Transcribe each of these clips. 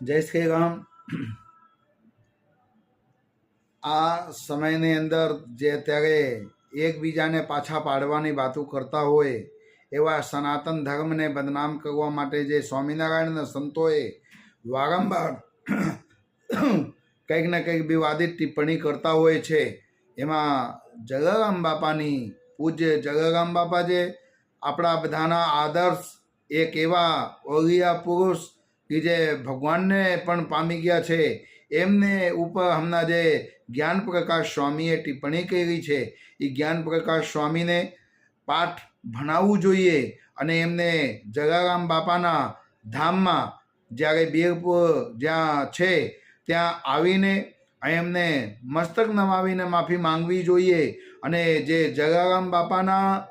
જય શ્રી રામ. આ સમયની અંદર જે અત્યારે એકબીજાને પાછા પાડવાની વાતો કરતા હોય એવા સનાતન ધર્મને બદનામ કરવા માટે જે સ્વામિનારાયણના સંતોએ વારંવાર કંઈક ને કંઈક વિવાદિત ટિપ્પણી કરતા હોય છે. એમાં જલારામ બાપાની પૂજ્ય જલારામ બાપા જે આપણા બધાના આદર્શ એક એવા ઓલિયા પુરુષ કે જે ભગવાનને પણ પામી ગયા છે, એમને ઉપર હમણાં જે જ્ઞાન પ્રકાશ સ્વામીએ ટિપ્પણી કરી છે, એ જ્ઞાન પ્રકાશ સ્વામીને પાઠ ભણાવવું જોઈએ અને એમને જલારામ બાપાના ધામમાં જ્યારે બેરપુર જ્યાં છે, ત્યાં આવીને એમને મસ્તક નમાવીને માફી માંગવી જોઈએ અને જે જલારામ બાપાના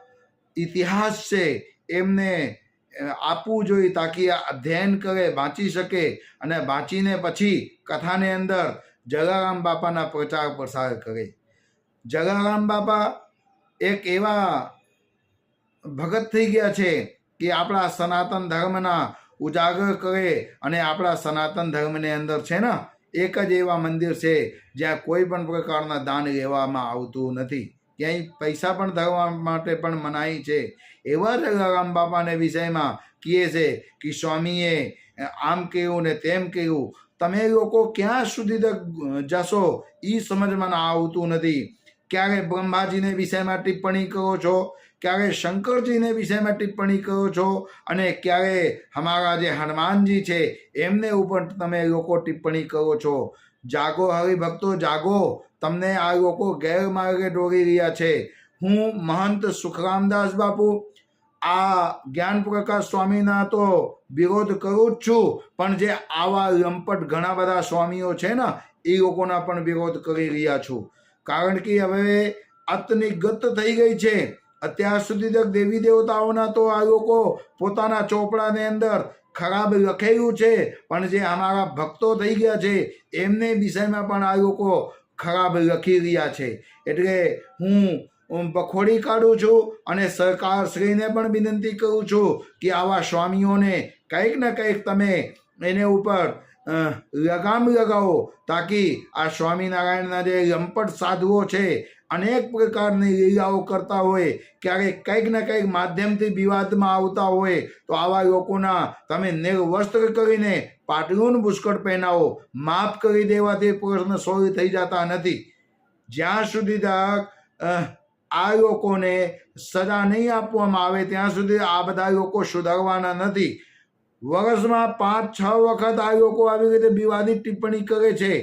ઇતિહાસ છે, એમને આપવું જોઈએ તાકી અધ્યયન કરે, વાંચી શકે અને વાંચીને પછી કથાની અંદર જલારામ બાપાના પ્રચાર પ્રસાર કરે. જલારામ બાપા એક એવા ભગત થઈ ગયા છે કે આપણા સનાતન ધર્મના ઉજાગર કરે અને આપણા સનાતન ધર્મની અંદર છે ને, એક જ એવા મંદિર છે જ્યાં કોઈ પણ પ્રકારના દાન લેવામાં આવતું નથી. ક્યાંય પૈસા પણ ધરવા માટે પણ મનાઈ છે. એવા રામ બાપાને વિષયમાં કહે છે કે, સ્વામીએ આમ કહ્યું ને તેમ કહ્યું. તમે લોકો ક્યાં સુધી જશો? એ સમજમાં આવતું નથી. ક્યારે બ્રહ્માજીને વિષયમાં ટિપ્પણી કરો છો? ક્યારે શંકરજીને વિષયમાં ટિપ્પણી કરો છો? અને ક્યારે અમારા જે હનુમાનજી છે, એમને ઉપર તમે લોકો ટિપ્પણી કરો છો? જાગો હરિભક્તો, જાગો. તમને આ લોકો ગેરમાર્ગે દોરી રહ્યા છે. હું મહંત સુખરામદાસ બાપુ, આ જ્ઞાન પ્રકાશ સ્વામીના તો વિરોધ કરું જ છું, પણ જે આવા લંપટ ઘણા બધા સ્વામીઓ છે ને, એ લોકોના પણ વિરોધ કરી રહ્યા છું. કારણ કે હવે અતની ગત થઈ ગઈ છે. અત્યાર સુધી તક દેવી દેવતાઓના તો આ લોકો પોતાના ચોપડાની અંદર ખરાબ લખેલું છે. પણ જે અમારા ભક્તો થઈ ગયા છે, એમને વિષયમાં પણ આ લોકો ખરાબ લખી રહ્યા છે. એટલે હું બખોડી કાઢું છું અને સરકાર શ્રીને પણ વિનંતી કરું છું કે આવા સ્વામીઓને કંઈક ને કંઈક તમે એને ઉપર લગામ લગાવો તાકી આ સ્વામિનારાયણના જે લંપટ સાધુઓ છે, અનેક પ્રકારની લીલાઓ કરતા હોય, ક્યારેક કંઈક ને કંઈક માધ્યમથી વિવાદમાં આવતા હોય, તો આવા લોકોના તમે નિર્વસ્ત્ર કરીને પાટલું પુષ્કળ પહેરાવો માફ કરી દેવાથી પ્રશ્ન સોલ્વ થઈ જતા નથી. જ્યાં સુધી આ લોકોને સજા નહીં આપવામાં આવે, ત્યાં સુધી આ બધા લોકો સુધારવાના નથી. વર્ષમાં પાંચ, છ વખત આ લોકો આવી રીતે વિવાદિત ટિપ્પણી કરે છે.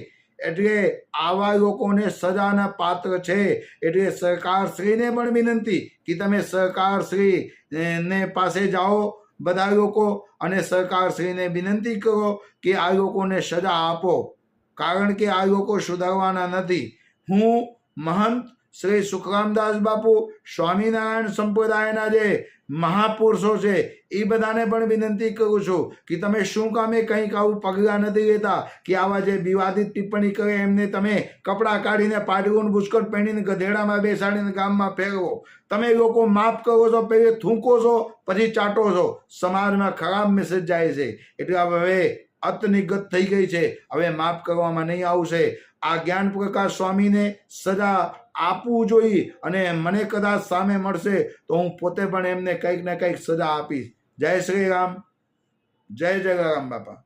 એટલે આવા લોકોને સજાના પાત્ર છે. એટલે સરકારશ્રીને પણ વિનંતી કે તમે સરકારશ્રી ને પાસે જાઓ બધા લોકો અને સરકારશ્રીને વિનંતી કરો કે આ લોકોને સજા આપો. કારણ કે આ લોકો સુધારવાના નથી. હું મહંત શ્રી સુખરામદાસ બાપુ, સ્વામિનારાયણ સંપ્રદાયના જે મહાપુરુષો છે, એ બધાને પણ વિનંતી કરું છું કે તમે શું કામે કંઈક આવું પગલાં નથી લેતા કે આવા જે વિવાદિત ટિપ્પણી કરે, એમને તમે કપડાં કાઢીને પાડવું પુષ્કળ પહેરીને ગધેડામાં બેસાડીને ગામમાં ફેરવો. તમે લોકો માફ કરો છો, પહેલે થૂંકો છો, પછી ચાટો છો. સમાજમાં ખરાબ મેસેજ જાય છે. એટલે હવે અતની ગત થઈ ગઈ છે. હવે માફ કરવામાં નહીં આવશે. આ જ્ઞાન પ્રકાશ સ્વામીને સજા આપવું જોઈએ અને મને કદાચ સામે મળશે તો હું પોતે પણ એમને કંઈક ને કંઈક સજા આપીશ. જય શ્રી રામ. જય જય રામ બાપા.